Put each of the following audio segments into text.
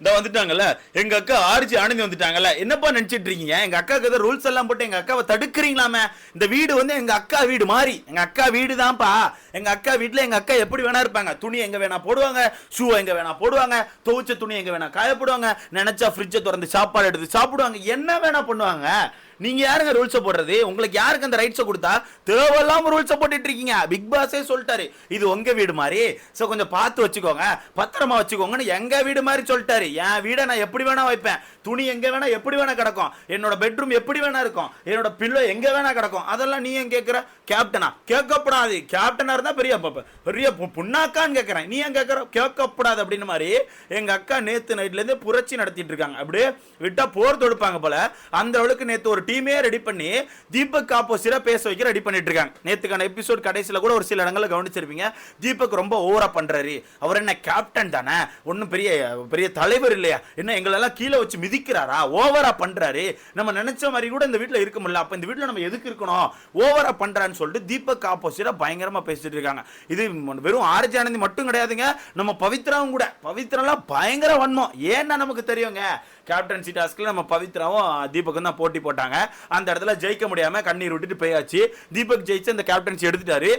இந்த வந்துட்டாங்கல்ல. எங்க அக்கா ஆர்ஜி ஆனந்தி வந்துட்டாங்கல்ல. என்னப்பா நினைச்சிட்டு இருக்கீங்க? எங்க அக்காவுக்கு ஏதோ ரூல்ஸ் எல்லாம் போட்டு எங்க அக்காவை தடுக்கிறீங்களாமே. இந்த வீடு வந்து எங்க அக்கா வீடு மாதிரி எங்க அக்கா வீடு தான்ப்பா எங்க அக்கா வீட்டுல எங்க அக்கா எப்படி வேணா இருப்பாங்க. துணி எங்க வேணா போடுவாங்க ஷூ எங்க வேணா போடுவாங்க துவைச்ச துணி எங்க வேணா காய போடுவாங்க. நினைச்சா ஃப்ரிட்ஜை திறந்து சாப்பாடு எடுத்து சாப்பிடுவாங்க. என்ன வேணா பண்ணுவாங்க. நீங்க யாருங்க ரூல்ஸை போடுறது? உங்களுக்கு யாருக்கு அந்த ரைட்ஸை கொடுத்தா? தேவையில்லாம ரூல்ஸை போட்டுட்டு இருக்கீங்க. பிக் பாஸே சொல்லிட்டாரு. இது உங்க வீடு மாதிரி. ஸோ கொஞ்சம் பார்த்து வச்சுக்கோங்க. பத்திரமா வச்சுக்கோங்கன்னு எங்க வீடு மாதிரி சொல்லிட்டாரு. என் வீடை நான் எப்படி வேணா வைப்பேன். துணி எங்க வேணா எப்படி வேணா கிடக்கும். என்னோட பெட்ரூம் எப்படி வேணா இருக்கும். என்னோட பில்லோ எங்க வேணா கிடக்கும். அதெல்லாம் நீ ஏன் கேட்குற கேப்டனா கேட்கப்படாது. கேப்டனா இருந்தா பெரிய பெரிய புண்ணாக்கான்னு கேட்கறேன் நீ ஏன் கேட்கற கேட்கப்படாது அப்படின்னு மாதிரி எங்க அக்கா நேத்து நைட்ல இருந்து புரட்சி நடத்திட்டு இருக்காங்க. அப்படியே விட்டா போர் தொடுப்பாங்க போல. அந்த அளவுக்கு நேத்து ஒரு டீமே ரெடி பண்ணி தீபக் ஆப்போசிட்டா பேச வைக்க ரெடி பண்ணிட்டு இருக்காங்க. நேத்துக்கான எபிசோட் கடைசியில கூட ஒரு சில இடங்களில் கவனிச்சிருப்பீங்க. தீபக் ரொம்ப ஓவரா பண்றாரு. அவர் என்ன கேப்டன் தானே? ஒன்றும் பெரிய பெரிய தலைவர் இல்லையா? என்ன எங்களெல்லாம் கீழே வச்சு மிதிக்கிறாரா? ஓவரா பண்றாரு. நம்ம நினைச்ச மாதிரி கூட இந்த வீட்டில் இருக்க முடியல. அப்போ இந்த வீட்டில் நம்ம எதுக்கு இருக்கணும்? ஓவரா பண்றான்னு சொல்லிட்டு தீபக் ஆப்போசிட்டா பயங்கரமா பேசிட்டு இருக்காங்க. இது வெறும் ஆர்ஜானந்தி மட்டும் கிடையாதுங்க. நம்ம பவித்ராவும் கூட. பவித்ராலாம் பயங்கர வன்மம். ஏன்னா நமக்கு தெரியுங்க. கேப்டன்சி டாஸ்க்ல நம்ம பவித்ராவும் தீபக்கும் தான் போட்டி போட்டாங்க. அந்த இடத்துல ஜெயிக்க முடியாம கண்ணீர் விட்டுட்டு போயாச்சு. தீபக் ஜெயிச்சு அந்த கேப்டன்சி எடுத்துட்டாரு.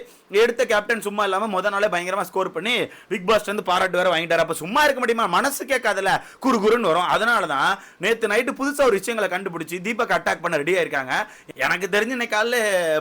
எடுத்த கேப்டன் சும்மா இல்லாம முத நாளே பயங்கரமா ஸ்கோர் பண்ணி பிக் பாஸ் வந்து பாராட்டு வேற வாங்கிட்டாரு. அப்ப சும்மா இருக்க முடியுமா? மனசு கேட்காதுல குறு குருன்னு வரும். அதனால தான் நேத்து நைட்டு புதுசா ஒரு விஷயங்களை கண்டுபிடிச்சு தீபக் அட்டாக் பண்ண ரெடியா இருக்காங்க எனக்கு தெரிஞ்சு இன்னைக்கு காலைல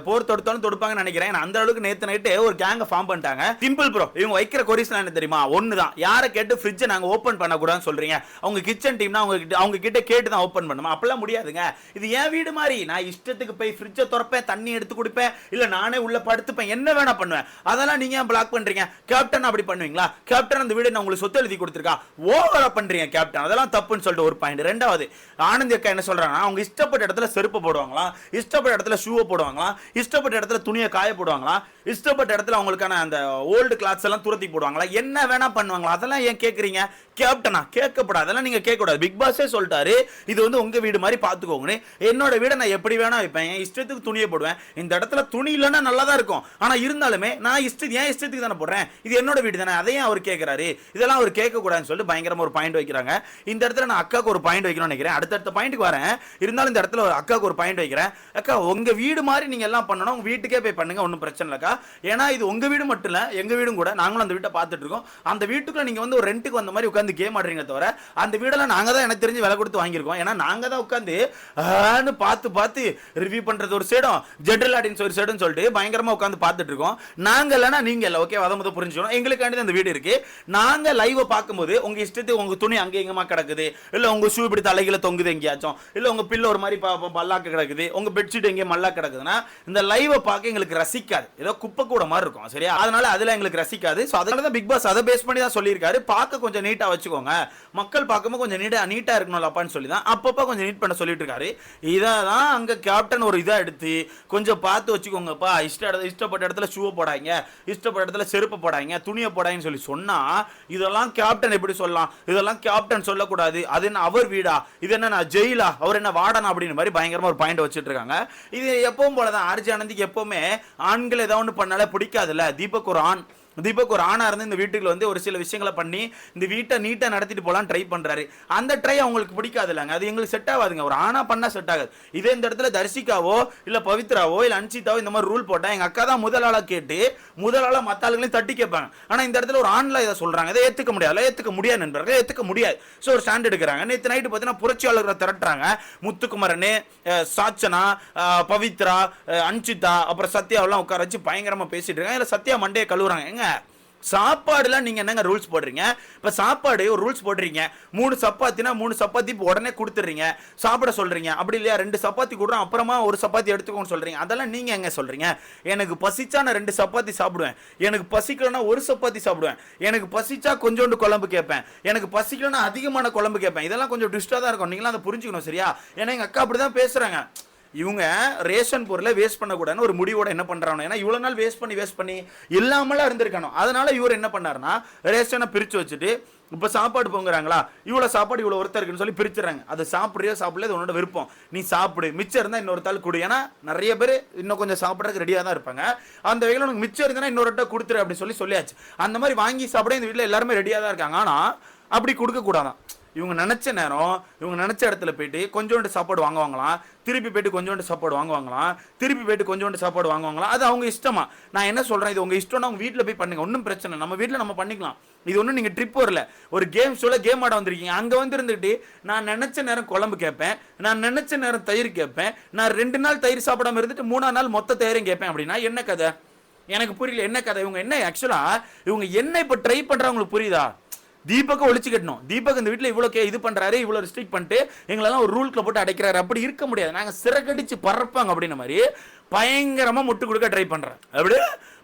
போர் தொடுத்தாலும் தொடுப்பாங்கன்னு நினைக்கிறேன். ஏன்னா அந்த அளவுக்கு நேத்து நைட்டு ஒரு கேங்க ஃபார்ம் பண்ணிட்டாங்க. சிம்பிள் ப்ரோ இவங்க வைக்கிற கொரிஸ்லாம் என்ன தெரியுமா? ஒன்று தான் யாரை கேட்டு ஃப்ரிட்ஜை நாங்கள் ஓப்பன் பண்ணக்கூடாதுன்னு சொல்றீங்க. அவங்க கிச்சன் டீம்னா அவங்க கிட்ட அவங்க கிட்ட கேட்டு தான் ஓப்பன் பண்ணுமா அப்படிலாம் முடியாதுங்க. இது என் வீடு மாதிரி. நான் இஷ்டத்துக்கு போய் ஃப்ரிட்ஜை திறப்பேன் தண்ணி எடுத்து கொடுப்பேன் இல்லை நானே உள்ள படுத்துப்பேன். என்ன வேணா பண்ணுவேன். அதெல்லாம் நீங்க ஏன் பிளாக் பண்றீங்க? கேப்டன் அப்படி பண்ணுவீங்களா? கேப்டன் அந்த வீடு நான் உங்களுக்கு சொத்து எழுதி கொடுத்துருக்கா? ஓவரா பண்றீங்க கேப்டன் அதெல்லாம் தப்புன்னு சொல்லிட்டு ஒரு பாயிண்ட் ரெண்டாவது ஆனந்த் அக்கா என்ன சொல்றாங்கன்னா அவங்க இஷ்டப்பட்ட இடத்துல செருப்பு போடுவாங்களா? இஷ்டப்பட்ட இடத்துல ஷூவை போடுவாங்களா? இஷ்டப்பட்ட இடத்துல துணியை காய போடுவாங்களா? இஷ்டப்பட்ட இடத்துல அவங்களுக்கான அந்த ஓல்டு கிளாத்ஸ் எல்லாம் துரத்தி போடுவாங்களா? என்ன வேணா பண்ணுவாங்களா? அதெல்லாம் ஏன் கேட்குறீங்க கேப்டனா கேட்கப்படாது. அதெல்லாம் நீங்க கேட்கக்கூடாது. பிக் பாஸே சொல்லிட்டாரு. இது வந்து உங்க வீடு மாதிரி பாத்துக்கோங்கன்னு என்னோட வீடை நான் எப்படி வேணா வைப்பேன்? என் இஷ்டத்துக்கு துணியை போடுவேன். இந்த இடத்துல துணி இல்லைன்னா நல்லா தான் இருக்கும். ஆனா இருந்தாலுமே நான் இஷ்டத்து என் இஷ்டத்துக்கு தானே போடுறேன். இது என்னோட வீடு தானே. அதையும் அவர் கேட்குறாரு இதெல்லாம் அவர் கேட்க கூடாதுன்னு சொல்லிட்டு பயங்கரமாக ஒரு பாயிண்ட் வைக்கிறாங்க. இந்த இடத்துல நான் அக்காவுக்கு ஒரு பாயிண்ட் வைக்கணும்னு நினைக்கிறேன். அடுத்தடுத்த பாயிண்ட்டுக்கு வரேன். இருந்தாலும் இந்த இடத்துல ஒரு அக்காவுக்கு ஒரு பாயிண்ட் வைக்கிறேன். அக்கா உங்க வீடு மாதிரி நீங்க எல்லாம் பண்ணணும். உங்க வீட்டுக்கே போய் பண்ணுங்க. ஒன்றும் பிரச்சனை இல்லைக்கா. ஏன்னா இது உங்க வீடு மட்டும் இல்ல எங்க வீடும் கூட நாங்களும் அந்த வீட்டை பார்த்துட்டு இருக்கோம். அந்த வீட்டுக்குள்ள நீங்க வந்து ஒரு ரெண்டுக்கு வந்த மாதிரி உட்காந்து கேம் ஆடுறீங்க தவிர அந்த வீடெல்லாம் நாங்க தான் எனக்கு தெரிஞ்சு விலை கொடுத்து வாங்கியிருக்கோம். ஏன்னா நாங்க தான் உட்காந்து பார்த்து பார்த்து ரிவ்யூ பண்ணுறது ஒரு சைடும். ஜெட்ரல் ஆடியன்ஸ் ஒரு சைடுன்னு சொல்லிட்டு பயங்கரமாக உட்காந்து பார்த்துட்டு இருக்கோம். நாங்கள் இல்லைன்னா நீங்கள் இல்லை ஓகே அதை முத புரிஞ்சுக்கணும். எங்களுக்காண்டி அந்த வீடு இருக்குது நாங்கள் லைவை பார்க்கும்போது உங்கள் இஷ்டத்துக்கு உங்கள் துணி அங்கே எங்கமா கிடக்குது. இல்லை உங்கள் ஷூ இப்படி தலைகளை தொங்குது எங்கேயாச்சும். இல்லை உங்கள் பில்லு ஒரு மாதிரி ப- பல்லாக்க கிடக்குது. உங்கள் பெட்ஷீட் எங்கேயும் மல்லா கிடக்குதுன்னா இந்த லைவை பார்க்க எங்களுக்கு ரசிக்காது. ஏதோ குப்பை கூட மாதிரி இருக்கும் சரியா? அதனால அதில் எங்களுக்கு ரசிக்காது. ஸோ அதனால தான் பிக் பாஸ் அதை பேஸ் பண்ணி தான் சொல்லியிருக்காரு. பார்க்க கொஞ்சம் நீட்டாக வச்சுக்கோங்க. மக்கள் பார்க்கும்போது கொஞ்சம் நீட்டாக நீட்டாக இருக்கணும் அப்பான்னு சொல்லி தான் அப்பப்போ கொஞ்சம் நீட் பண்ண சொல்லிட்டு இருக்காரு. இதை தான் அங்கே கேப்டன் ஒரு இதாக எடுத்து கொஞ்சம் பார்த்து வச்சுக்கோங்கப்பா. இஷ்ட இடத்துல இஷ்டப்பட்ட இடத்துல ஷூவை போடாங்க இஷ்டப்பட்ட இடத்துல செருப்பை போடாங்க துணியை போடாங்கன்னு சொல்லி சொன்னால் இதெல்லாம் கேப்டன் எப்படி சொல்லலாம்? இதெல்லாம் கேப்டன் சொல்லக்கூடாது. அது என்ன அவர் வீடா? இது என்ன நான் ஜெயிலா அவர் என்ன வாடனா அப்படின்னு மாதிரி பயங்கரமாக ஒரு பாயிண்ட் வச்சுட்டு இருக்காங்க. இது எப்பவும் போல தான் ஆர்ஜி ஆனந்திக்கு எப்பவுமே ஆண்கள் ஏதாவது ஒன்று பண்ணாலே பிடிக்காதுல்ல? தீபக் ஒரு ஆண். தீபக் ஒரு ஆணாக இருந்து இந்த வீட்டுக்கு வந்து ஒரு சில விஷயங்களை பண்ணி இந்த வீட்டை நீட்டாக நடத்திட்டு போகலாம் ட்ரை பண்ணுறாரு அந்த ட்ரை அவங்களுக்கு பிடிக்காது இல்லைங்க அது எங்களுக்கு செட் ஆகாதுங்க. ஒரு ஆணாக பண்ணால் செட் ஆகாது. இதே இந்த இடத்துல தரிசிக்காவோ இல்லை பவித்ராவோ இல்லை அன்சிதாவோ இந்த மாதிரி ரூல் போட்டால் எங்கள் அக்கா தான் முதலாளாக கேட்டு முதலாளாக மற்ற ஆளுங்களையும் தட்டி கேட்பாங்க. ஆனால் இந்த இடத்துல ஒரு ஆணில் இதை சொல்கிறாங்க இதை ஏற்றுக்க முடியாது. ஏற்றுக்க முடியாது நண்பர்கள். ஏற்றுக்க முடியாது. ஸோ ஒரு ஸ்டாண்ட் எடுக்கிறாங்க. நேற்று நைட்டு பார்த்தீங்கன்னா புரட்சியாளர்களை திரட்டுறாங்க. முத்துக்குமரன் சாச்சனா பவித்ரா அன்சிதா அப்புறம் சத்யாவெல்லாம் உட்கார வச்சு பயங்கரமாக பேசிட்டு இருக்காங்க. இல்லை சத்யா மண்டையை கழுவுறாங்க. சாப்பாடுலாம் நீங்க என்னங்க ரூல்ஸ் போடுறீங்க? இப்ப சாப்பாடு ஒரு ரூல்ஸ் போடுறீங்க. மூணு சப்பாத்தினா மூணு சப்பாத்தி உடனே கொடுத்துறீங்க சாப்பிட சொல்றீங்க. அப்படி இல்லையா? ரெண்டு சப்பாத்தி கொடுறோம் அப்புறமா ஒரு சப்பாத்தி எடுத்துக்கோன்னு சொல்றீங்க. அதெல்லாம் நீங்க எங்க சொல்றீங்க? எனக்கு பசிச்சா நான் ரெண்டு சப்பாத்தி சாப்பிடுவேன். எனக்கு பசிக்கலனா ஒரு சப்பாத்தி சாப்பிடுவேன். எனக்கு பசிச்சா கொஞ்சோண்டு குழம்பு கேட்பேன். எனக்கு பசிக்கலனா அதிகமான குழம்பு கேட்பேன். இதெல்லாம் கொஞ்சம் ட்விஸ்டா தான் இருக்கும். நீங்களாம் அதை புரிஞ்சுக்கணும் சரியா? ஏன்னா எங்க அக்கா அப்படிதான் பேசுறாங்க. இவங்க ரேஷன் பொருளை வேஸ்ட் பண்ணக்கூடாதுன்னு ஒரு முடிவோட என்ன பண்ணுறாங்க ஏன்னா இவ்வளோ நாள் வேஸ்ட் பண்ணி வேஸ்ட் பண்ணி இல்லாமலாம் இருந்திருக்கணும் அதனால இவர் என்ன பண்ணாருன்னா ரேஷனை பிரித்து வச்சுட்டு இப்போ சாப்பாடு பொங்குறாங்களா? இவ்வளோ சாப்பாடு இவ்வளோ ஒருத்தர் இருக்குன்னு சொல்லி பிரிச்சுறாங்க அது சாப்பிட்றியோ சாப்பிடல அது உன்னோட விருப்பம். நீ சாப்பிடு. மிச்சம் இருந்தால் இன்னொருத்தாள் கொடு. ஏன்னா நிறைய பேர் இன்னும் கொஞ்சம் சாப்பிட்றதுக்கு ரெடியாக தான் இருப்பாங்க. அந்த வகையில் உனக்கு மிச்சம் இருந்தால் இன்னொருட்ட கொடுத்துரு அப்படின்னு சொல்லி சொல்லியாச்சு. அந்த மாதிரி வாங்கி சாப்பிட இந்த வீட்டில் எல்லாருமே ரெடியாக தான் இருக்காங்க. ஆனால் அப்படி கொடுக்கக்கூடாதான். இவங்க நினச்ச நேரம் இவங்க நினச்ச இடத்துல போயிட்டு கொஞ்சோண்டு சாப்பாடு வாங்குவாங்களாம். திருப்பி போயிட்டு கொஞ்சோண்டு சாப்பாடு வாங்குவாங்களாம். திருப்பி போயிட்டு கொஞ்சோண்டு சாப்பாடு வாங்குவாங்களாம். அது அவங்க இஷ்டமா. நான் என்ன சொல்கிறேன் இது உங்கள் இஷ்டம்னா அவங்க வீட்டில் போய் பண்ணுங்க. ஒன்றும் பிரச்சனை நம்ம வீட்டில் நம்ம பண்ணிக்கலாம். இது ஒன்றும் நீங்கள் ட்ரிப் வரல. ஒரு கேம் சொல்ல கேம் ஆட வந்திருக்கீங்க. அங்கே வந்து இருந்துட்டு நான் நினச்ச நேரம் குழம்பு கேட்பேன். நான் நினச்ச நேரம் தயிர் கேட்பேன். நான் ரெண்டு நாள் தயிர் சாப்பிடாம இருந்துட்டு மூணாம் நாள் மொத்த தயிரும் கேட்பேன் அப்படின்னா என்ன கதை? எனக்கு புரியல. என்ன கதை? இவங்க என்ன ஆக்சுவலாக இவங்க என்ன இப்போ ட்ரை பண்ணுறவங்களுக்கு புரியுதா? தீபக்கை ஒழிச்சு கட்டணும் தீபக் இந்த வீட்டில் இவ்வளோ கே இது பண்றாரு இவ்வளோ ரெஸ்ட்ரிக்ட் பண்ணிட்டு எங்களெல்லாம் ஒரு ரூல்குள்ள போட்டு அடைக்கிறாரு. அப்படி இருக்க முடியாது. நாங்கள் சிறகடிச்சு பறப்பாங்க அப்படின்ன மாதிரி பயங்கரமா முட்டு கொடுக்க ட்ரை பண்றேன். அப்படி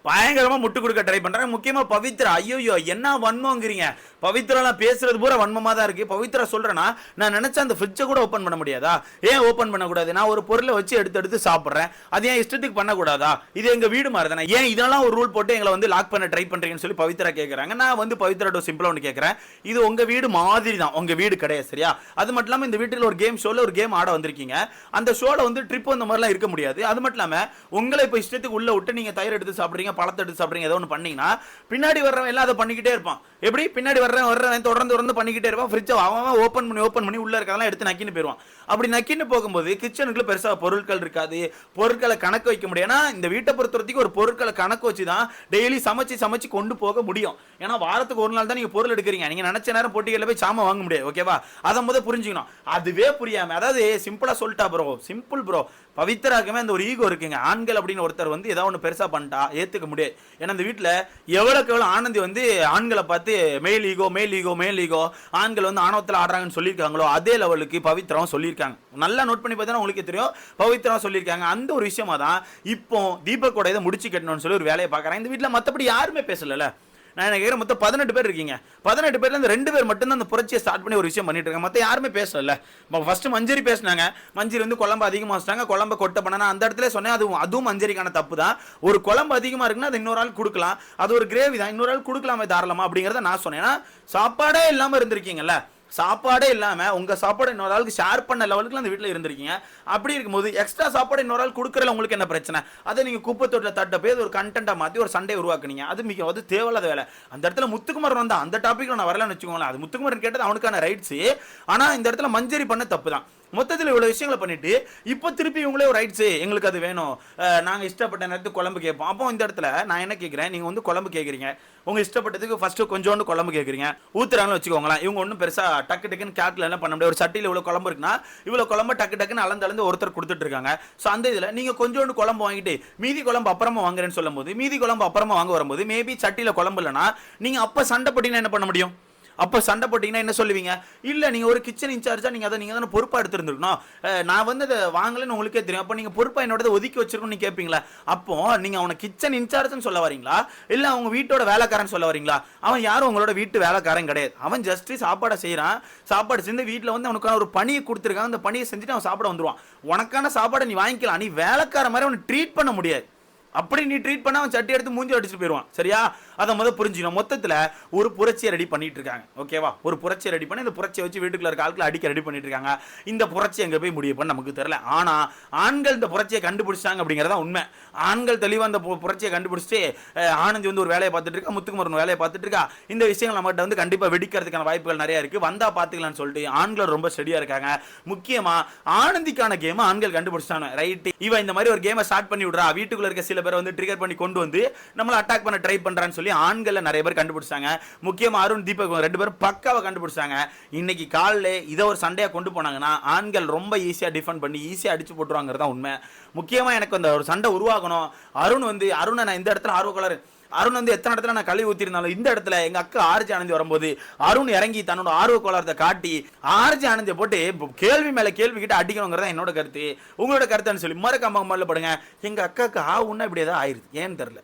பயங்கரமா முட்டு கொடுக்க ட்ரை பண்றாங்க முக்கியமா பவித்ரா ஐயோயோ என்ன வன்மங்கிறீங்க? பவித்ராலாம் பேசுறது பூரா வன்மமா தான் இருக்கு. பவித்ரா சொல்றேன்னா நான் நினைச்ச அந்த ஃப்ரிட்ஜை கூட ஓப்பன் பண்ண முடியாதா? ஏன் ஓப்பன் பண்ணக்கூடாது? நான் ஒரு பொருளை வச்சு எடுத்து எடுத்து சாப்பிட்றேன். அது ஏன் இஷ்டத்துக்கு பண்ணக்கூடாதா? இது எங்க வீடு மாதிரி தானே ஏன் இதெல்லாம் ஒரு ரூல் போட்டு எங்களை வந்து லாக் பண்ண ட்ரை பண்றீங்கன்னு சொல்லி பவித்ரா கேட்கறாங்க நான் வந்து பவித்ரா சிம்பிளா ஒன்று கேட்கறேன் இது உங்க வீடு மாதிரி தான் உங்க வீடு கிடையாது சரியா? அது மட்டும் இல்லாம இந்த வீட்டில் ஒரு கேம் ஷோல ஒரு கேம் ஆட வந்திருக்கீங்க. அந்த ஷோல வந்து ட்ரிப் அந்த மாதிரிலாம் இருக்க முடியாது. அது மட்டும் இல்லாமல் உங்களை இப்போ இஷ்டத்துக்கு உள்ள விட்டு நீங்கள் தயிர் எடுத்து சாப்பிடுறீங்க பழத்தை எடுத்து சாப்பிடுறீங்க ஏதோ ஒன்று பண்ணீங்கன்னா பின்னாடி வர்றவன் எல்லாம் அதை பண்ணிக்கிட்டே இருப்பான். எப்படி? பின்னாடி வர்றவன் வர்றவன் தொடர்ந்து தொடர்ந்து பண்ணிக்கிட்டே இருப்பான். ஃப்ரிட்ஜை அவன் ஓப்பன் பண்ணி ஓப்பன் பண்ணி உள்ள இருக்கறதெல்லாம் எடுத்து நக்கின்னு போயிடுவான் அப்படி நக்கின்னு போகும்போது கிச்சனுக்குள்ள பெருசாக பொருட்கள் இருக்காது. பொருட்களை கணக்கு வைக்க முடியும் ஏன்னா இந்த வீட்டை பொறுத்தவரைக்கும் ஒரு பொருட்களை கணக்கு வச்சு தான் டெய்லி சமைச்சு சமைச்சு கொண்டு போக முடியும். ஏன்னா வாரத்துக்கு ஒரு நாள் தான் நீங்கள் பொருள் எடுக்கிறீங்க. நீங்கள் நினைச்ச நேரம் போட்டிகளில் போய் சாமான் வாங்க முடியாது ஓகேவா அதை முதல் புரிஞ்சுக்கணும். அதுவே புரியாமல் அதாவது சிம்பிளாக சொல்லிட்டா ப்ரோ சிம்பிள் ப்ரோ பவித்ராக்குமே அந்த ஒரு ஈகோ இருக்குங்க. ஆண்கள் அப்படின்னு ஒருத்தர் வந்து ஏதாவது ஒன்று பெருசாக பண்ணிட்டா ஏற்றுக்க முடியாது. ஏன்னா இந்த வீட்டில் எவ்வளோக்கு எவ்வளோ ஆனந்தி வந்து ஆண்களை பார்த்து மேல் ஈகோ மேல் ஈகோ மேல் ஈகோ ஆண்கள் வந்து ஆணவத்தில் ஆடுறாங்கன்னு சொல்லியிருக்காங்களோ அதே லெவலுக்கு பவித்ராவும் சொல்லியிருக்காங்க. நல்லா நோட் பண்ணி பார்த்தா உங்களுக்கு தெரியும். பவித்ராவும் சொல்லியிருக்காங்க. அந்த ஒரு விஷயமா தான் இப்போ தீபக்கோட இதை முடிச்சு கட்டணும்னு சொல்லி ஒரு வேலையை பார்க்குறேன் இந்த வீட்டில் மற்றபடி யாருமே பேசலைல்ல. நான் எனக்கு கேட்குற மொத்தம் பதினெட்டு பேர் இருக்கீங்க. பதினெட்டு பேர்ல இந்த ரெண்டு பேர் மட்டும்தான் அந்த புரட்சியை ஸ்டார்ட் பண்ணி ஒரு விஷயம் பண்ணிட்டு இருக்காங்க. மற்ற யாருமே பேசல. ஃபர்ஸ்ட் மஞ்சரி பேசினாங்க. மஞ்சரி வந்து குழம்பு அதிகமாக வச்சிட்டாங்க. குழம்பு கொட்டை பண்ணனா அந்த இடத்துல சொன்னேன் அதுவும் அதுவும் மஞ்சரிக்கான தப்பு தான். ஒரு குழம்பு அதிகமாக இருக்குன்னா அது இன்னொரு ஆள் கொடுக்கலாம். அது ஒரு கிரேவி தான். இன்னொரு ஆள் கொடுக்கலாமே தாராளமா அப்படிங்கிறத நான் சொன்னேன். ஏன்னா சாப்பாடே இல்லாமல் இருந்திருக்கீங்கல்ல. சாப்பாடே இல்லாமல் உங்கள் சாப்பாடு இன்னொரு ஆளுக்கு ஷேர் பண்ண லெவலுக்கு அந்த வீட்டில் இருந்திருக்கீங்க. அப்படி இருக்கும்போது எக்ஸ்ட்ரா சாப்பாடு இன்னொரு ஆள் கொடுக்குறல உங்களுக்கு என்ன பிரச்சனை? அதை நீங்கள் குப்பை தொட்டில் தட்ட போய் அது ஒரு கண்டென்ட்டாக மாற்றி ஒரு சண்டை உருவாக்குனீங்க. அது மிக அது தேவையில்லாத வேலை. அந்த இடத்துல முத்துக்குமார் வந்தால் அந்த டாப்பிக்கில் நான் வரலன்னு வச்சுக்கோங்களேன். அது முத்துக்குமார் கேட்டது அவனுக்கான ரைட்ஸு ஆனால் இந்த இடத்துல மஞ்சரி பண்ண தப்பு தான். மொத்தத்தில் இவ்வளோ விஷயங்களை பண்ணிட்டு இப்போ திருப்பி இவங்களே ஒரு ரைட்ஸு எங்களுக்கு அது வேணும். நாங்கள் இஷ்டப்பட்ட நேரத்துக்கு குழம்பு கேட்போம். அப்போ இந்த இடத்துல நான் என்ன கேட்குறேன்? நீங்கள் வந்து குழம்பு கேட்குறீங்க. உங்கள் இஷ்டப்பட்டதுக்கு ஃபஸ்ட்டு கொஞ்சோண்டு குழம்பு கேட்குறீங்க. ஊத்துறாங்கன்னு வச்சுக்கோங்களேன். இவங்க ஒன்றும் பெருசாக டக்கு டக்குன்னு கேட்டில் என்ன பண்ண முடியாது. ஒரு சட்டியில் இவ்வளோ குழம்பு இருக்குன்னா இவ்வளோ குழம்பு டக்கு டக்குன்னு அளந்து அளந்து ஒருத்தர் கொடுத்துட்டு இருக்காங்க. ஸோ அந்த இதில் நீங்கள் கொஞ்சோண்டு குழம்பு வாங்கிட்டு மீதி குழம்பு அப்புறமா வாங்குறேன்னு சொல்லும்போது மீதி குழம்பு அப்புறமா வாங்க வரும்போது மேபி சட்டியில் குழம்பு இல்லைன்னா நீங்கள் அப்போ சண்டை போட்டீங்கன்னா என்ன பண்ண முடியும்? அப்போ சண்டை போட்டிங்கன்னா என்ன சொல்லுவீங்க? இல்லை நீங்கள் ஒரு கிச்சன் இன்சார்ஜாக நீங்கள் அதை நீங்கள் தானே பொறுப்பாக எடுத்துருந்துருக்கணும். நான் வந்து அதை வாங்கலைன்னு உங்களுக்கே தெரியும். அப்போ நீங்கள் பொறுப்பாக என்னோட ஒதுக்கி வச்சிருக்கணும்னு கேட்பீங்களா அப்போ நீங்கள் அவனை கிச்சன் இன்சார்ஜ்னு சொல்ல வரீங்களா? இல்லை அவங்க வீட்டோட வேலைக்காரன் சொல்ல வரீங்களா? அவன் யாரும் உங்களோட வீட்டு வேலைக்காரன் கிடையாது. அவன் ஜஸ்ட் சாப்பாடை செய்கிறான் சாப்பாடு செஞ்சு வீட்டில் வந்து அவனுக்கான ஒரு பணியை கொடுத்துருக்காங்க அந்த பணியை செஞ்சுட்டு அவன் சாப்பிட வந்துடுவான் உனக்கான சாப்பாடை நீ வாங்கிக்கலாம். நீ வேலைக்கார மாதிரி அவனை ட்ரீட் பண்ண முடியாது. அப்படி நீ ட்ரீட் பண்ண அவன் சட்டி எடுத்து மூஞ்சி அடிச்சுட்டு போயிடுவான். சரியா? அதை முதல் புரிஞ்சுக்கணும். மொத்தத்தில் ஒரு புரட்சியை ரெடி பண்ணிட்டு இருக்காங்க. ஓகேவா ஒரு புரட்சியை ரெடி பண்ணி இந்த புரட்சியை வச்சு வீட்டுக்குள்ள இருக்க ஆட்களை அடிக்க ரெடி பண்ணிட்டு இருக்காங்க. இந்த புரட்சி எங்க போய் முடியும்னு நமக்கு தெரியல. ஆனா ஆண்கள் இந்த புரட்சியை கண்டுபிடிச்சாங்க அப்படிங்கிறதா உண்மை. ஆண்கள் தெளிவாக அந்த பு- புரட்சியை கண்டுபிடிச்சிட்டு ஆனந்தி வந்து ஒரு வேலையை பார்த்துட்டு இருக்கா முத்துக்குமரன் வேலையை பார்த்துட்டு இருக்கா இந்த விஷயங்கள் நம்மகிட்ட வந்து கண்டிப்பாக வெடிக்கிறதுக்கான வாய்ப்புகள் நிறைய இருக்கு. வந்தா பாத்துக்கலாம்னு சொல்லிட்டு ஆண்கள் ரொம்ப ஸ்டடியா இருக்காங்க. முக்கியமா ஆனந்திக்கான கேம் ஆண்கள் கண்டுபிடிச்சாங்க ரைட் இவன் இந்த மாதிரி ஒரு கேமை ஸ்டார்ட் பண்ணி விடுறா. வீட்டுக்குள்ள இருக்க சில பேரை வந்து ட்ரிகர் பண்ணி கொண்டு வந்து நம்மளை அட்டாக் பண்ண ட்ரை பண்றான்னு சொல்லி ஆண்களில் நிறைய பேர் கண்டுபிடிச்சாங்க. முக்கியமா அருண் தீபக் ரெண்டு பேரும் பக்காவை கண்டுபிடிச்சாங்க. இன்னைக்கு காலைல இதை ஒரு சண்டையாக கொண்டு போனாங்கன்னா ஆண்கள் ரொம்ப ஈஸியாக டிஃபெண்ட் பண்ணி ஈஸியாக அடிச்சு போட்டுருவாங்கிறது தான் உண்மை. முக்கியமாக எனக்கு அந்த ஒரு சண்டை உருவாகணும். அருண் வந்து அருணை நான் இந்த இடத்துல ஆர்வக்கலர் அருண் வந்து எத்தனை இடத்துல நான் கழுவி ஊத்திருந்தாலும் இந்த இடத்துல எங்க அக்கா ஆர்ஜி ஆனந்தி வரும்போது அருண் இறங்கி தன்னோட ஆர்வ கோளாரத்தை காட்டி ஆர்ஜி ஆனந்தியை போட்டு கேள்வி மேல கேள்வி கிட்ட அடிக்கணுங்கிறதா என்னோட கருத்து. உங்களோட கருத்துன்னு சொல்லி மறக்காம மல்ல படுங்க. எங்க அக்காவுக்கு ஆவுன்னா இப்படி ஏதாவது ஆயிருது. ஏன்னு தெரியல.